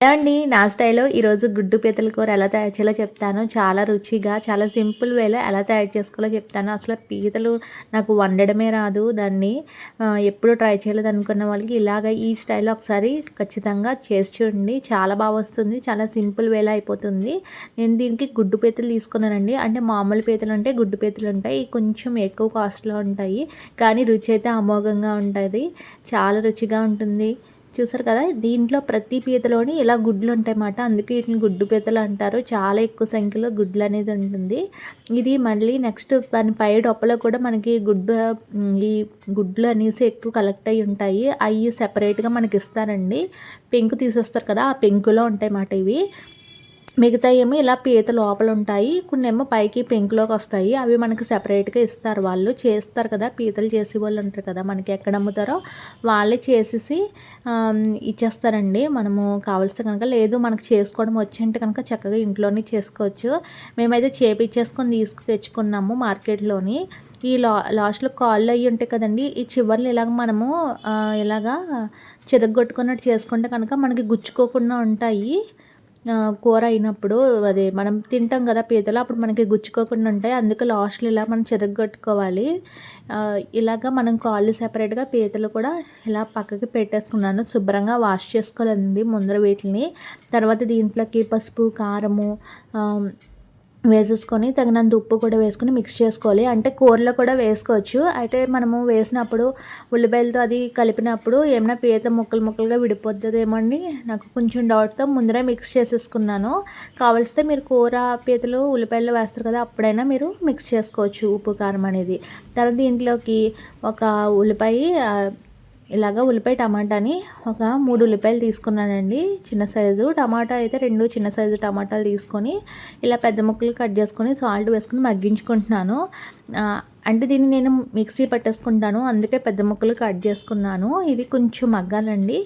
అండి? నా స్టైల్లో ఈరోజు గుడ్డు పీతల కూర ఎలా తయారు చేయాలో చెప్తాను. చాలా రుచిగా చాలా సింపుల్ వేలో ఎలా తయారు చేసుకోవాలో చెప్తాను. అసలు పీతలు నాకు వండడమే రాదు దాన్ని. ఎప్పుడు ట్రై చేయలేదు అనుకున్న వాళ్ళకి ఇలాగ ఈ స్టైల్లో ఒకసారి ఖచ్చితంగా చేసి చూడండి. చాలా బాగా వస్తుంది చాలా సింపుల్ వేలో అయిపోతుంది. నేను దీనికి గుడ్డు పీతలు తీసుకున్నానండి. అంటే మామూలు పీతలు అంటే గుడ్డు పీతలు ఉంటాయి కొంచెం ఎక్కువ కాస్ట్లో ఉంటాయి. కానీ రుచి అయితే అమోఘంగా ఉంటుంది చాలా రుచిగా ఉంటుంది. చూసారు కదా దీంట్లో ప్రతి పీతలోని ఇలా గుడ్లు ఉంటాయన్నమాట. అందుకే వీటిని గుడ్డు పీతలు అంటారు. చాలా ఎక్కువ సంఖ్యలో గుడ్లు అనేది ఉంటుంది. ఇది మళ్ళీ నెక్స్ట్ దాని పై డొప్పలో కూడా మనకి గుడ్డు ఈ గుడ్లు అనేసి ఎక్కువ కలెక్ట్ అయ్యి ఉంటాయి. అవి సెపరేట్గా మనకి ఇస్తారండి. పెంకు తీసేస్తారు కదా ఆ పెంకులో ఉంటాయి మాట ఇవి. మిగతా ఏమో ఇలా పీత లోపల ఉంటాయి కొన్ని ఏమో పైకి పెంకులోకి వస్తాయి అవి మనకి సెపరేట్గా ఇస్తారు వాళ్ళు. చేస్తారు కదా పీతలు చేసే వాళ్ళు ఉంటారు కదా మనకి ఎక్కడ అమ్ముతారో వాళ్ళే చేసేసి ఇచ్చేస్తారండి. మనము కావాల్సి కనుక లేదు మనకు చేసుకోవడం వచ్చంటే కనుక చక్కగా ఇంట్లోనే చేసుకోవచ్చు. మేమైతే చేపించేసుకొని తీసుకు తెచ్చుకున్నాము మార్కెట్లోని. ఈ లా లాస్ట్లో కాళ్ళు అయ్యి ఉంటాయి కదండి ఈ చివర్లు ఇలాగ మనము ఇలాగా చెదగొట్టుకున్నట్టు చేసుకుంటే కనుక మనకి గుచ్చుకోకుండా ఉంటాయి. కూర అయినప్పుడు అదే మనం తింటాం కదా పీతలు అప్పుడు మనకి గుచ్చుకోకుండా ఉంటాయి. అందుకే లాస్ట్లో ఇలా మనం చెరగొట్టుకోవాలి. ఇలాగ మనం కాళ్ళు సెపరేట్గా పీతలు కూడా ఇలా పక్కకి పెట్టేసుకున్నాను. శుభ్రంగా వాష్ చేసుకోవాలండి ముందర వీటిని. తర్వాత దీంట్లోకి పసుపు కారము వేసేసుకొని తగినంత ఉప్పు కూడా వేసుకొని మిక్స్ చేసుకోవాలి. అంటే కూరలో కూడా వేసుకోవచ్చు. అయితే మనము వేసినప్పుడు ఉల్లిపాయలతో అది కలిపినప్పుడు ఏమైనా పీత ముక్కలు ముక్కలుగా విడిపోతుందేమో అండి. నాకు కొంచెం డౌట్తో ముందరే మిక్స్ చేసేసుకున్నాను. కావలిస్తే మీరు కూర పీతలు ఉల్లిపాయలు వేస్తారు కదా అప్పుడైనా మీరు మిక్స్ చేసుకోవచ్చు ఉప్పు కారం అనేది. తర్వాత దీంట్లోకి ఒక ఉల్లిపాయ ఇలాగ ఉల్లిపాయ టమాటాని ఒక మూడు ఉల్లిపాయలు తీసుకున్నానండి. చిన్న సైజు. టమాటా అయితే రెండు చిన్న సైజు టమాటాలు తీసుకొని ఇలా పెద్ద ముక్కలు కట్ చేసుకొని సాల్ట్ వేసుకొని మగ్గించుకుంటున్నాను. అంటే దీన్ని నేను మిక్సీ పట్టేసుకుంటాను. అందుకే పెద్ద ముక్కలు కట్ చేసుకున్నాను. ఇది కొంచెం మగ్గాలండి.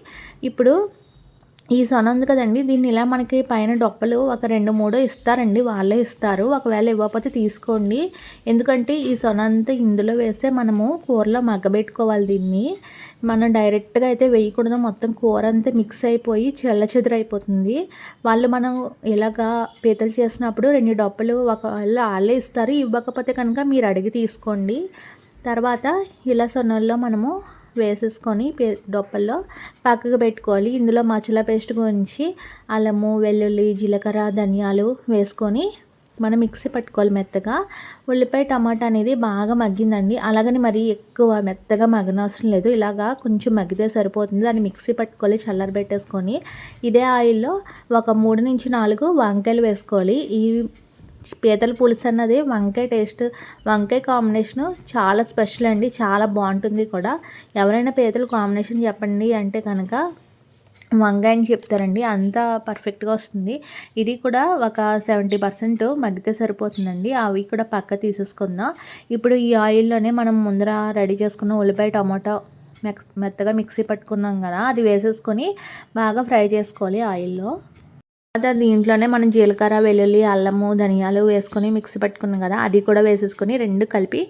ఇప్పుడు ఈ సొన ఉంది కదండి దీన్ని ఇలా మనకి పైన డొప్పలు ఒక రెండు మూడు ఇస్తారండి వాళ్ళే ఇస్తారు. ఒకవేళ ఇవ్వకపోతే తీసుకోండి. ఎందుకంటే ఈ సొన అంతా ఇందులో వేస్తే మనము కూరలో మగ్గబెట్టుకోవాలి దీన్ని. మనం డైరెక్ట్గా అయితే వేయకూడదు మొత్తం కూర అంతా మిక్స్ అయిపోయి చెల్ల చెదురైపోతుంది వాళ్ళు మనం ఇలాగా పీతలు చేసినప్పుడు రెండు డొప్పలు ఒకవేళ వాళ్ళే ఇస్తారు. ఇవ్వకపోతే కనుక మీరు అడిగి తీసుకోండి. తర్వాత ఇలా సొన్నల్లో మనము వేసేసుకొని డొప్పల్లో పక్కకు పెట్టుకోవాలి. ఇందులో మసాలా పేస్ట్ గురించి అల్లము వెల్లుల్లి జీలకర్ర ధనియాలు వేసుకొని మనం మిక్సీ పట్టుకోవాలి మెత్తగా. ఉల్లిపాయ టమాటా అనేది బాగా మగ్గిందండి. అలాగని మరి ఎక్కువ మెత్తగా మగ్గనవసరం లేదు. ఇలాగా కొంచెం మగ్గితే సరిపోతుంది. దాన్ని మిక్సీ పట్టుకోవాలి చల్లరబెట్టేసుకొని ఇదే ఆయిల్లో ఒక మూడు నుంచి నాలుగు వంకాయలు వేసుకోవాలి. ఈ పీతల పులుసు అన్నది వంకాయ టేస్ట్ వంకాయ కాంబినేషను చాలా స్పెషల్ అండి చాలా బాగుంటుంది కూడా. ఎవరైనా పీతల కాంబినేషన్ చెప్పండి అంటే కనుక వంకాయ అని చెప్తారండి అంత పర్ఫెక్ట్గా వస్తుంది. ఇది కూడా ఒక సెవెంటీ పర్సెంట్ మగ్గితే సరిపోతుందండి అవి కూడా పక్క తీసేసుకుందాం. ఇప్పుడు ఈ ఆయిల్లోనే మనం ముందర రెడీ చేసుకున్న ఉల్లిపాయ టమాటో మెత్తగా మిక్సీ పట్టుకున్నాం కదా అది వేసేసుకొని బాగా ఫ్రై చేసుకోవాలి ఆయిల్లో తర్వాత దీంట్లోనే మనం జీలకర్ర వెల్లుల్లి అల్లము ధనియాలు వేసుకొని మిక్సీ పట్టుకున్నాం కదా అది కూడా వేసేసుకొని రెండు కలిపి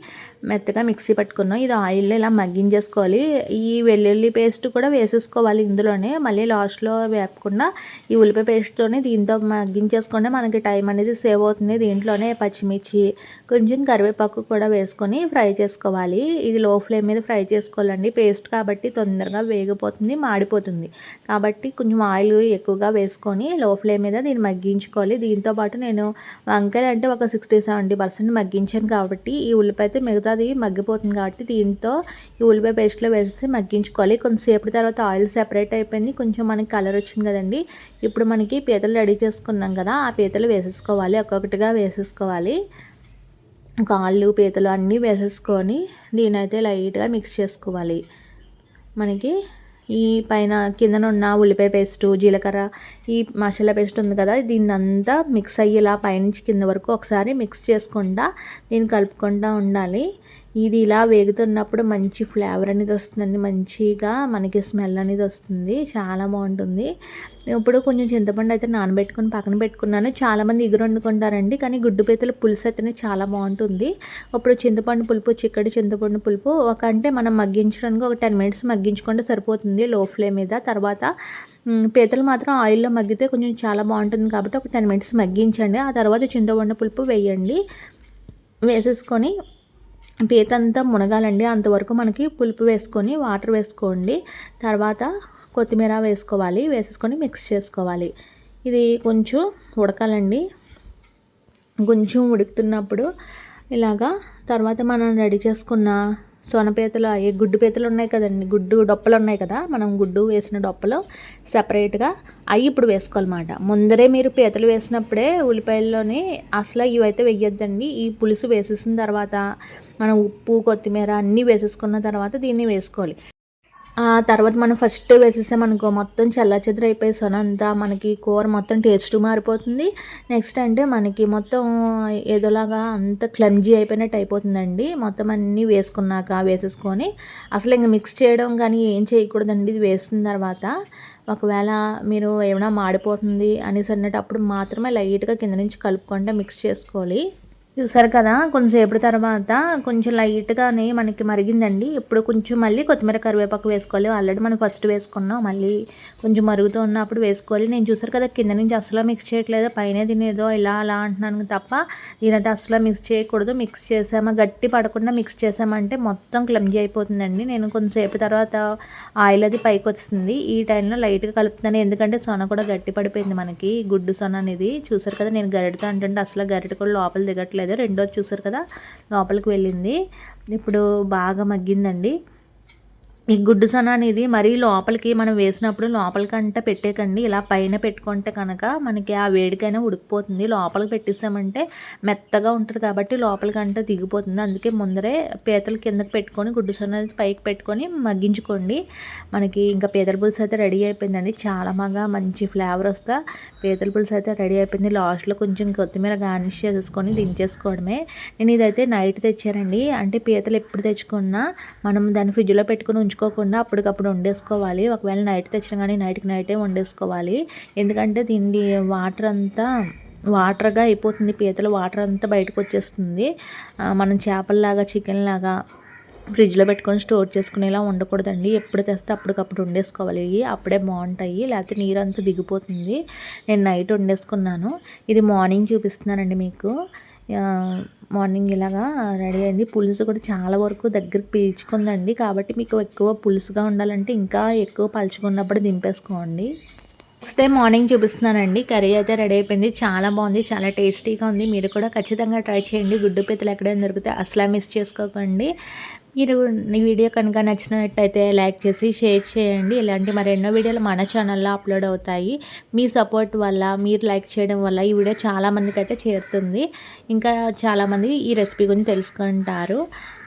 మెత్తగా మిక్సీ పట్టుకున్నాం. ఇది ఆయిల్లో ఇలా మగ్గించేసుకోవాలి. ఈ వెల్లుల్లి పేస్ట్ కూడా వేసేసుకోవాలి ఇందులోనే. మళ్ళీ లాస్ట్లో వేపకుండా ఈ ఉల్లిపాయ పేస్ట్తోనే దీంతో మగ్గించేసుకుంటే మనకి టైం అనేది సేవ్ అవుతుంది. దీంట్లోనే పచ్చిమిర్చి కొంచెం కరివేపాకు కూడా వేసుకొని ఫ్రై చేసుకోవాలి. ఇది లో ఫ్లేమ్ మీద ఫ్రై చేసుకోవాలండి. పేస్ట్ కాబట్టి తొందరగా వేగిపోతుంది మాడిపోతుంది. కాబట్టి కొంచెం ఆయిల్ ఎక్కువగా వేసుకొని లో ఫ్లేమ్ మీద దీన్ని మగ్గించుకోవాలి. దీంతోపాటు నేను వంకాయలు అంటే ఒక సిక్స్టీ సెవెంటీ పర్సెంట్ మగ్గించాను కాబట్టి ఈ ఉల్లిపాయ అయితే మిగతాది మగ్గిపోతుంది కాబట్టి దీంతో ఈ ఉల్లిపాయ పేస్ట్లో వేసి మగ్గించుకోవాలి. కొంతసేపు తర్వాత ఆయిల్ సెపరేట్ అయిపోయింది. కొంచెం మనకి కలర్ వచ్చింది కదండి. ఇప్పుడు మనకి పీతలు రెడీ చేసుకున్నాం కదా ఆ పీతలు వేసేసుకోవాలి. ఒక్కొక్కటిగా వేసేసుకోవాలి. కాళ్ళు పీతలు అన్నీ వేసేసుకొని దీనైతే లైట్గా మిక్స్ చేసుకోవాలి. మనకి ఈ పైన కిందన ఉన్న ఉల్లిపాయ పేస్టు జీలకర్ర ఈ మసాలా పేస్ట్ ఉంది కదా దీన్ని అంతా మిక్స్ అయ్యేలా పైనుంచి కింద వరకు ఒకసారి మిక్స్ చేసుకుంటా దీన్ని కలుపుకుంటూ ఉండాలి. ఇది ఇలా వేగుతున్నప్పుడు మంచి ఫ్లేవర్ అనేది వస్తుందండి. మంచిగా మనకి స్మెల్ అనేది వస్తుంది. చాలా బాగుంటుంది. ఇప్పుడు కొంచెం చింతపండు అయితే నానబెట్టుకుని పక్కన పెట్టుకున్నాను. చాలామంది ఎగురు వండుకుంటారండి. కానీ గుడ్డు పీతల పులుసు అయితేనే చాలా బాగుంటుంది. ఇప్పుడు చింతపండు పులుపు చిక్కడి చింతపండు పులుపు ఒక అంటే మనం మగ్గించడానికి ఒక టెన్ మినిట్స్ మగ్గించుకుంటే సరిపోతుంది లో ఫ్లేమ్ మీద. తర్వాత పీతలు మాత్రం ఆయిల్లో మగ్గితే కొంచెం చాలా బాగుంటుంది కాబట్టి ఒక టెన్ మినిట్స్ మగ్గించండి. ఆ తర్వాత చింతపండు పులుపు వేయండి. వేసేసుకొని పీత అంతా మునగాలండి. అంతవరకు మనకి పులుపు వేసుకొని వాటర్ వేసుకోండి. తర్వాత కొత్తిమీర వేసుకోవాలి. వేసేసుకొని మిక్స్ చేసుకోవాలి. ఇది కొంచెం ఉడకాలండి. కొంచెం ఉడుకుతున్నప్పుడు ఇలాగా తర్వాత మనం రెడీ చేసుకున్న సొనపేతలు అవి గుడ్డు పీతలు ఉన్నాయి కదండి. గుడ్డు డొప్పలు ఉన్నాయి కదా. మనం గుడ్డు వేసిన డొప్పలు సపరేట్గా అవి ఇప్పుడు వేసుకోవాలన్నమాట. ముందరే మీరు పీతలు వేసినప్పుడే ఉల్లిపాయల్లోని అసలు ఇవైతే వేయొద్దండి. ఈ పులుసు వేసేసిన తర్వాత మనం ఉప్పు కొత్తిమీర అన్నీ వేసేసుకున్న తర్వాత దీన్ని వేసుకోవాలి. ఆ తర్వాత మనం ఫస్ట్ వేసేసామనుకో మొత్తం చల్ల చెదర అయిపోయి సొనంతా మనకి కూర మొత్తం టేస్ట్ మారిపోతుంది. నెక్స్ట్ అంటే మనకి మొత్తం ఏదోలాగా అంత క్లమ్జీ అయిపోయినట్టు అయిపోతుందండి. మొత్తం అన్నీ వేసుకున్నాక వేసేసుకొని అసలు ఇంక మిక్స్ చేయడం కానీ ఏం చేయకూడదండి. ఇది వేసిన తర్వాత ఒకవేళ మీరు ఏమైనా మాడిపోతుంది అనేసి అన్నటప్పుడు మాత్రమే లైట్గా కింద నుంచి కలుపుకుంటే మిక్స్ చేసుకోవాలి. చూసారు కదా కొంచెంసేపు తర్వాత కొంచెం లైట్గానే మనకి మరిగిందండి. ఇప్పుడు కొంచెం మళ్ళీ కొత్తిమీర కరివేపాకు వేసుకోవాలి. ఆల్రెడీ మనం ఫస్ట్ వేసుకున్నాం. మళ్ళీ కొంచెం మరుగుతూ ఉన్నప్పుడు వేసుకోవాలి. నేను చూసారు కదా కింద నుంచి అసలు మిక్స్ చేయట్లేదు. పైన తినేదో ఇలా అలా అంటున్నాను తప్ప దీనైతే అసలు మిక్స్ చేయకూడదు. మిక్స్ చేసామా గట్టి పడకుండా మిక్స్ చేసామంటే మొత్తం క్లమ్జీ అయిపోతుందండి. నేను కొంచెంసేపు తర్వాత ఆయిల్ అది పైకి వస్తుంది ఈ టైంలో లైట్గా కలుపుతున్నాను. ఎందుకంటే సొన కూడా గట్టి పడిపోయింది మనకి. గుడ్డు సొన అనేది. చూసారు కదా నేను గరిటతో అంటుంటే అసలు గరిట కూడా లోపల దిగట్లేదు. రెండోది చూసారు కదా లోపలికి వెళ్ళింది. ఇప్పుడు బాగా మగ్గిందండి. ఈ గుడ్డు సన అనేది మరీ లోపలికి మనం వేసినప్పుడు లోపలికంటే పెట్టేకండి. ఇలా పైన పెట్టుకుంటే కనుక మనకి ఆ వేడికైనా ఉడికిపోతుంది. లోపలికి పెట్టేసామంటే మెత్తగా ఉంటుంది కాబట్టి లోపలికంటే దిగిపోతుంది. అందుకే ముందరే పీతలు కిందకి పెట్టుకొని గుడ్డు సన అనేది పైకి పెట్టుకొని మగ్గించుకోండి. మనకి ఇంకా పీతల పులుసు అయితే రెడీ అయిపోయిందండి. చాలా బాగా మంచి ఫ్లేవర్ వస్తా. పీతల పులుసు అయితే రెడీ అయిపోయింది. లాస్ట్లో కొంచెం కొత్తిమీర గార్నిష్ చేసేసుకొని దించేసుకోవడమే. నేను ఇదైతే నైట్ తెచ్చారండి అంటే పీతలు ఎప్పుడు తెచ్చుకున్నా మనం దాన్ని ఫ్రిడ్జ్లో పెట్టుకొని ఉంచుకోకుండా అప్పటికప్పుడు వండేసుకోవాలి. ఒకవేళ నైట్ తెచ్చిన కానీ నైట్కి నైటే వండేసుకోవాలి. ఎందుకంటే దీన్ని వాటర్ అంతా వాటర్గా అయిపోతుంది. పీతలు వాటర్ అంతా బయటకు వచ్చేస్తుంది. మనం చేపల్లాగా చికెన్ లాగా ఫ్రిడ్జ్లో పెట్టుకొని స్టోర్ చేసుకునేలా ఉండకూడదండి ఎప్పుడు తెస్తే అప్పటికప్పుడు వండేసుకోవాలి. అప్పుడే బాగుంటాయి. లేకపోతే నీరు అంతా దిగిపోతుంది. నేను నైట్ వండేసుకున్నాను. ఇది మార్నింగ్ చూపిస్తున్నానండి మీకు. మార్నింగ్ ఇలాగా రెడీ అయింది. పులుసు కూడా చాలా వరకు దగ్గరికి పీల్చుకుందండి. కాబట్టి మీకు ఎక్కువ పులుసుగా ఉండాలంటే ఇంకా ఎక్కువ పలుచుకున్నప్పుడు దింపేసుకోండి. నెక్స్ట్ డే మార్నింగ్ చూపిస్తున్నానండి. కర్రీ అయితే రెడీ అయిపోయింది. చాలా బాగుంది. చాలా టేస్టీగా ఉంది. మీరు కూడా ఖచ్చితంగా ట్రై చేయండి. గుడ్డు పీతలు ఎక్కడైనా దొరికితే అసలు మిస్ చేసుకోకండి. ఈ వీడియో కనుక నచ్చినట్టయితే లైక్ చేసి షేర్ చేయండి. ఇలాంటి మరెన్నో వీడియోలు మన ఛానల్లో అప్లోడ్ అవుతాయి. మీ సపోర్ట్ వల్ల మీరు లైక్ చేయడం వల్ల ఈ వీడియో చాలామందికి అయితే చేరుతుంది. ఇంకా చాలామంది ఈ రెసిపీ గురించి తెలుసుకుంటారు.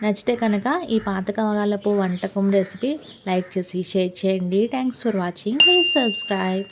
నచ్చితే కనుక ఈ పాతకాలపు వంటకం రెసిపీ లైక్ చేసి షేర్ చేయండి. Thanks for watching. Please subscribe.